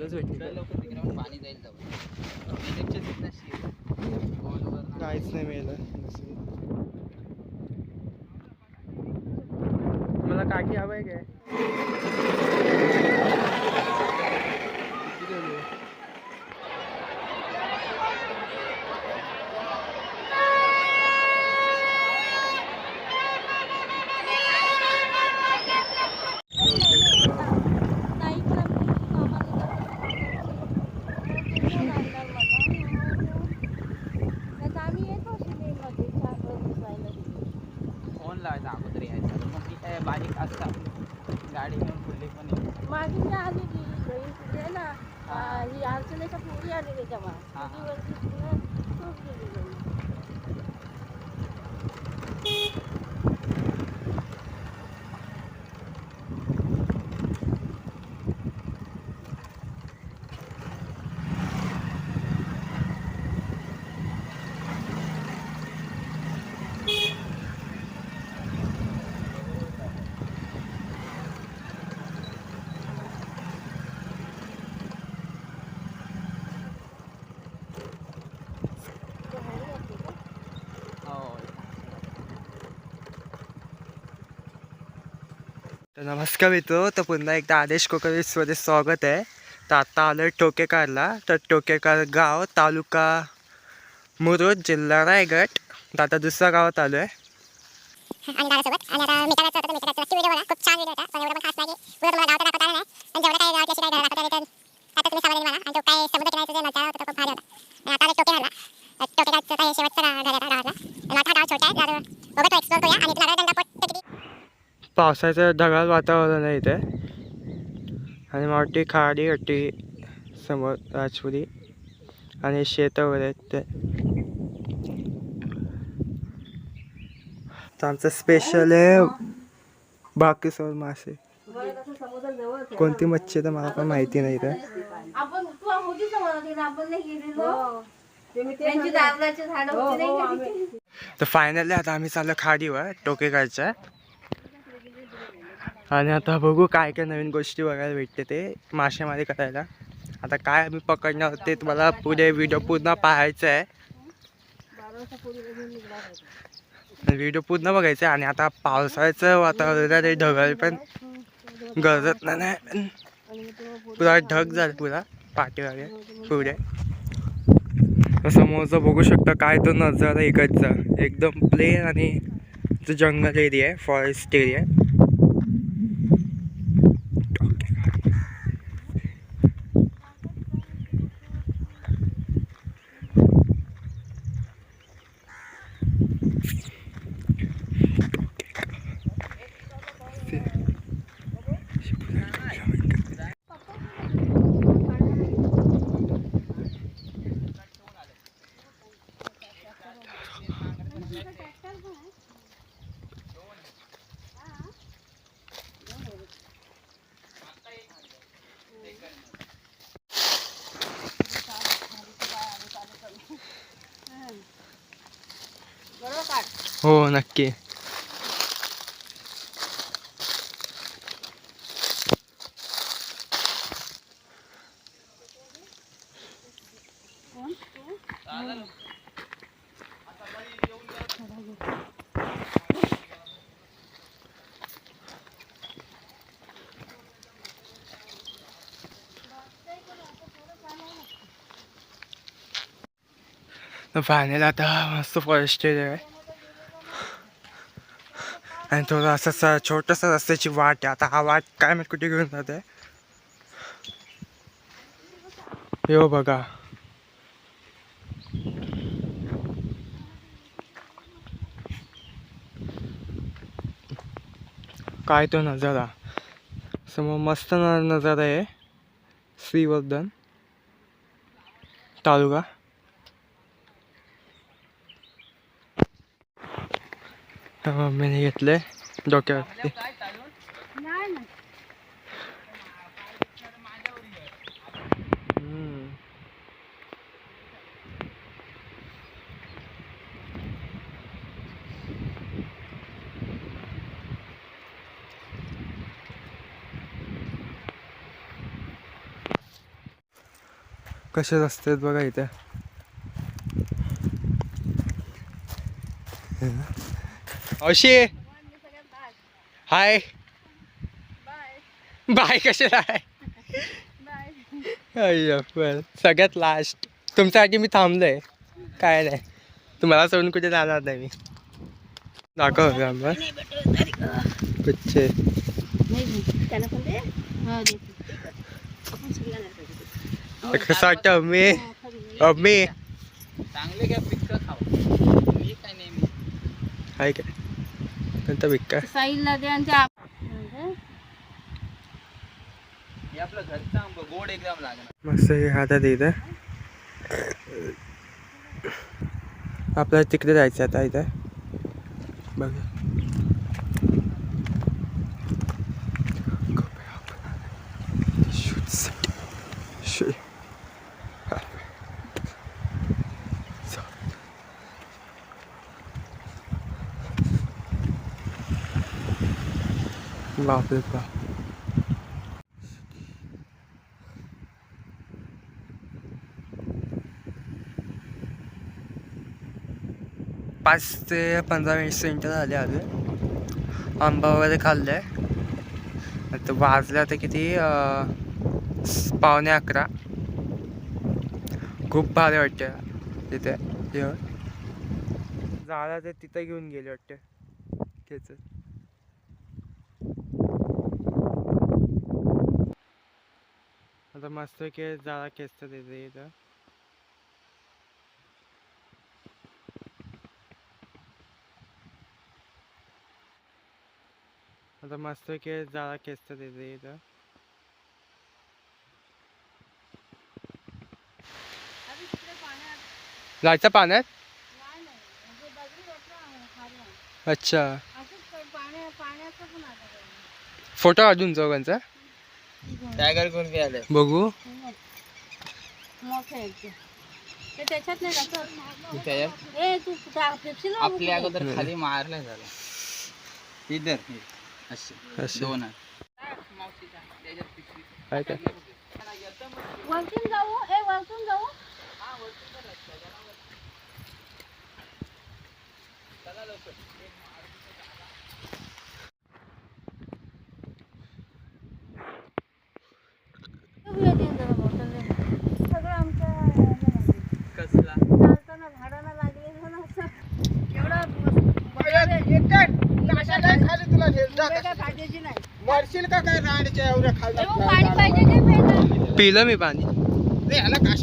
एवढंच भेटली पाणी जाईल काहीच नाही मिळालं. मला काठी हवं आहे काय किती देऊ? नाही पण कामाला नाही आम्ही येतो शिमेमध्ये चार दिवस राहिलं तिथे. फोन लावायचा अगोदर यायचं मग ती काय बारीक असतात गाडी घेऊन फुलली पण येते. मागे मी आलेली घरी तिथे ना आ, ही अर्चनेच्या पोरी आलेली तेव्हा हा. ती वरती तिनं सोडलेली घरी. ते भारी वाटते का? हो तर नमस्कार मित्र तर पुन्हा एकदा आदेश कोकणीसमध्ये स्वागत आहे. तर आत्ता आलो आहे टोकेकारला तर टोकेकार गाव तालुका मुरुड जिल्हा रायगड. तर आता दुसऱ्या गावात आलो आहे खूप आता छोटा आहे तर बघा तो एक्सप्लोर करूया आणि तुला गंगापोट ते किती पावसाचं ढगाळ वातावरण आहे इथे. आणि मोठी खाडी होती समोर राजपुरी आणि शेतं वगैरे आहेत ते. तर आमचं स्पेशल आहे मासे. समुद्र जवळच आहे. कोणती मच्छी तर मला पण माहिती नाही इथे. आपण तू होतीच ना मला तिला आपण नाही गेलेलो. त्यांची दादराची झाडं होती नाही का तिथे? तर फायनली आता आम्ही चाललो खाडीवर टोकेकडच्या आणि आता बघू काय काय नवीन गोष्टी बघायला भेटते ते मासेमारी करायला. आता काय आम्ही पकडणार ते तुम्हाला पुढे व्हिडिओ पूर्ण पाहायचं आहे. व्हिडिओ पूर्ण बघायचं आहे आणि आता पावसाळ्याचं वातावरण आहे, ते ढगाळ पण गरजत नाही पुरा ढग झालं पुरा पाठीमागे पुढे. समोरचं बघू शकता काय तो नजारा इकडचा. एकदम प्लेन आणि जंगल एरिया आहे फॉरेस्ट एरिया हो नक्की फायनल आता मस्त फॉरेस्ट एरिया आहे आणि थोडं असं स छोटंसं रस्त्याची वाट आहे. आता हा वाट काय माहीत कुठे घेऊन जाते? हो बघा. काय तो नजारा. समोर मस्त नजारा आहे. श्रीवर्धन. तालुका. मम्मीने घेतलं डोक्यावरती काय कसे रस्ते आहेत बघा इथे? अशी? हाय. बाय कसे आहे सगळ्यात लास्ट तुमच्यासाठी मी थांबलोय. काय नाही. तुम्हाला सोडून कुठे जाणार नाही मी. दाखव कसं वाटतं अम्मी? अम्मी? चांगले काय खाऊ. मी काय? काय कोणता भिक्का साईलला दे आणि हे आपलं घरचं आंब गोड एकदम लागणार. मस्त हे हातात इथं. आपल्याला तिकडे जायचं आता इथं. बघा. Shoot. बापरे पाच ते पंधरा मिनिट मिनटं झाले अजून. आंबा वगैरे खाल्लं आहे आता वाजले आता किती पावणे अकरा. खूप भारी वाटते तिथे येऊन. झाला ते तिथं घेऊन गेले वाटते. त्याच. आता मस्त केस झाला केस तर तिथे इथं. आता मस्त केस झाला केस तर तिथे इथं. जायचं पाण्यात? अच्छा. फोटो काढून चौघांचा टायगर कोण काय आलं? बघू. त्याच्यात नाही टाकत. ए तू लाव आपल्या अगोदर खाली मारलं झालं. इधर असे असे. दोन काय काय? वरतून जाऊ ए वरतून जाऊ. सगळं चालताना ना असं. एवढं नाही मरशील का काय रांडच्या एवढ्या पाहिजे ते प्यायला. पिलं मी पाणी.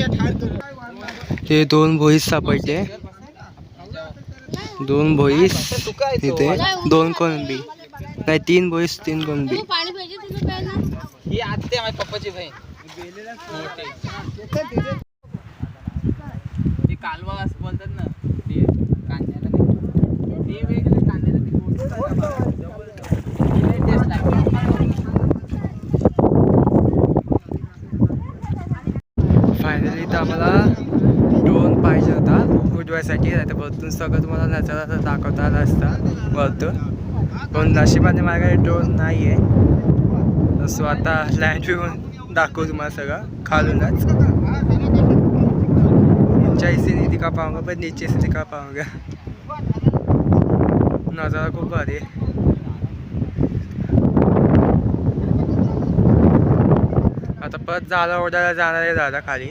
ठार करू ते दोन भोईस सापडले दोन भोईस तिथे दोन कोणबी नाही तीन भोईस तीन कोणबी पाणी पाहिजे प्यायला. ही आत्ते माझ्या पप्पाची बहीण. ते. कालवा असं बोलतात ना ते कांद्याला ते वेगळे कांद्याला ते टेस्ट लागते फायनली तर आम्हाला ड्रोन पाहिजे होता. उडवायसाठी तर वरतून सगळं तुम्हाला नजारा दाखवता आला असता वरतून. पण नशिबाने माझ्याकडे ड्रोन नाही आहे सो आता लँड दाखवू तुम्हाला सगळं खालूनच. ऊंचाई से नहीं दिखा पाऊंगा पर नीचे से दिखा पाऊंगा। नजारा खूप भारी आता परत झाला ओढायला जाणार आहे दादा खाली.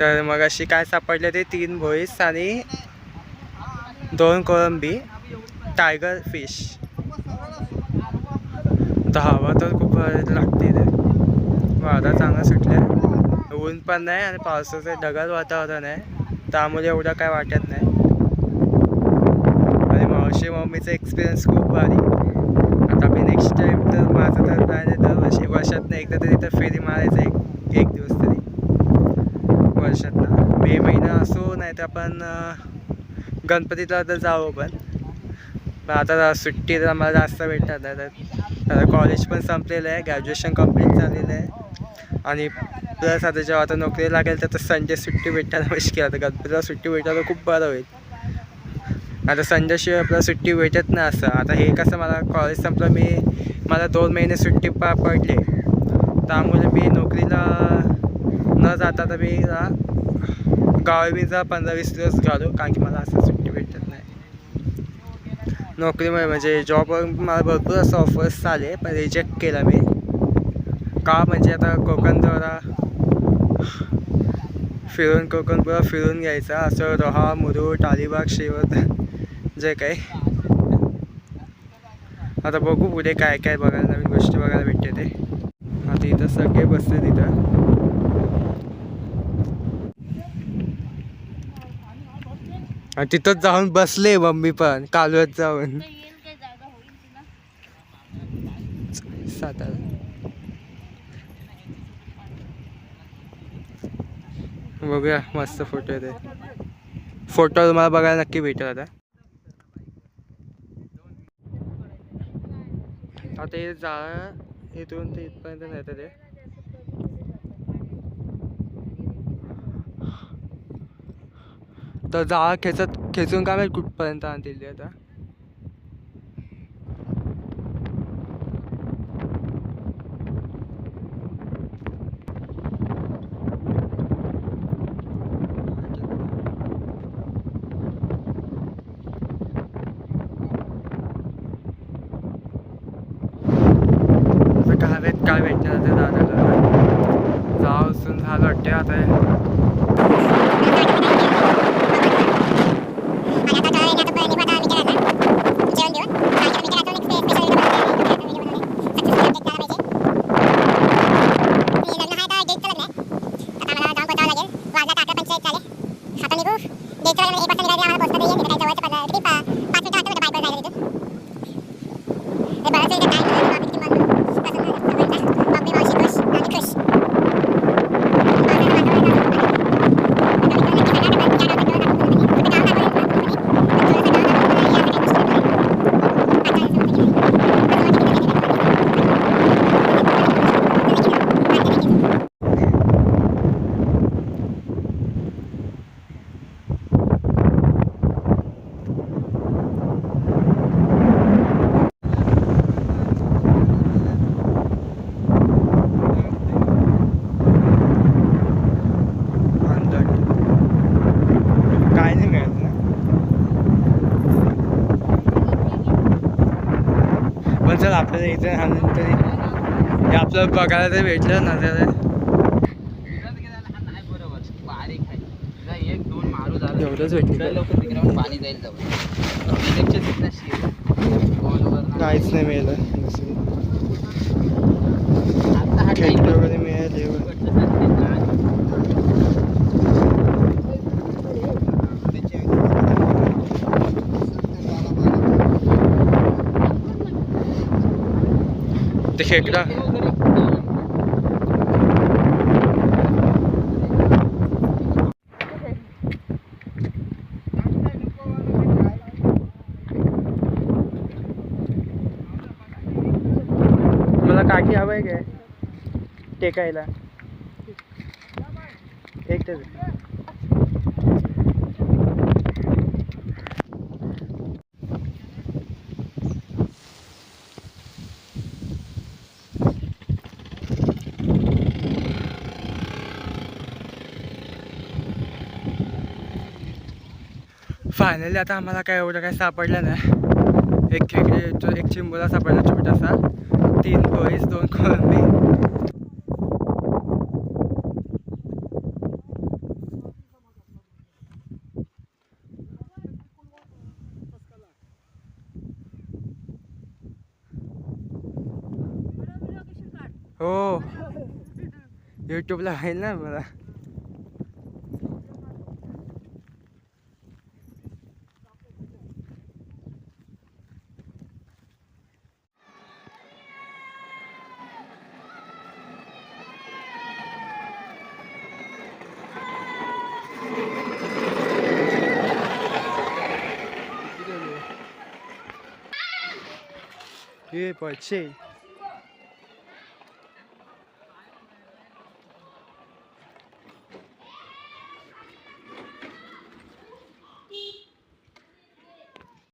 तर मग अशी काय सापडले ते तीन भोईस आणि दोन कोळंबी टायगर फिश तर हवा तर खूप लागते ते वारा चांगला सुटल्या ऊन पण नाही आणि पावसाचं ढगाळ वातावरण आहे. त्यामुळे एवढं काय वाटत नाही. आणि मावशी मम्मीचा एक्सपिरियन्स खूप भारी. आता मी नेक्स्ट टाईम तर माझं तर नाही नाही दरवर्षी वर्षातनं एकदा तरी तर फेरी मारायचं एक एक दिवस तरी. वर्षातनं. मे महिना असो नाही तर आपण गणपतीला तर जावं पण. पण आता सुट्टी तर आम्हाला जास्त भेटणार नाही. तर आता कॉलेज पण संपलेलं आहे ग्रॅज्युएशन कंप्लीट झालेलं आहे. आणि तुला आता जेव्हा आता नोकरी लागेल तर संडे सुट्टी भेटायला मुश्किल आता गणपतीला सुट्टी भेटायला खूप बरं होईल. आता संडेशिवाय आपल्याला सुट्टी भेटत नाही असं. आता हे कसं मला कॉलेज संपलं मी मला दोन महिने सुट्टी पा पडले. त्यामुळे मी नोकरीला न जाता तर मी गावी मी जा पंधरा वीस दिवस घालू कारण की मला असं सुट्टी भेटत नाही. नोकरीमुळे म्हणजे जॉबवर मला भरपूर असं ऑफर्स आले पण रिजेक्ट केला मी. का? म्हणजे आता कोकण दौरा फिरून कोकण पुरा फिरून घ्यायचा. असं रोहा मुरुड अलिबाग श्रीवर्धन जे काही. आता बघू पुढे काय काय बघायला नवीन गोष्टी बघायला भेटते ते. आता इथं सगळे बसले तिथं तिथंच जाऊन बसले मम्मी पण कालवत जाऊन. सातारा बघूया मस्त फोटो येते फोटो तुम्हाला बघायला नक्की भेटेल आता. आता हे जाळं इथून ते इथपर्यंत नेतं ते तर जाळं खेचत खेचून काय कुठपर्यंत आणतील ते आता? आता काय माहीत काय भेटणार ते दादाला जाव उचलून झालं वाटते आता हे. खुश अंदर काय नाही मिळत ना पण जर आपल्याला इथे आणून तरी हे आपलं बघायला तरी भेटलं ना झालं. एवढंच भेटलं. पाणी जाईल. काहीच नाही मिळालं. हा टाइम वगैरे मिळाले. शेकडा. मला काठी आहे काय? टेकायला. एक तर फायनली आता आम्हाला काय एवढं काय सापडलं नाही. एक खेकडे तो एक चिंबोला सापडला छोटासा. तीन कोळीस दोन कोळंबी. हो. यूट्यूबला आहे ना मला. हे पडशे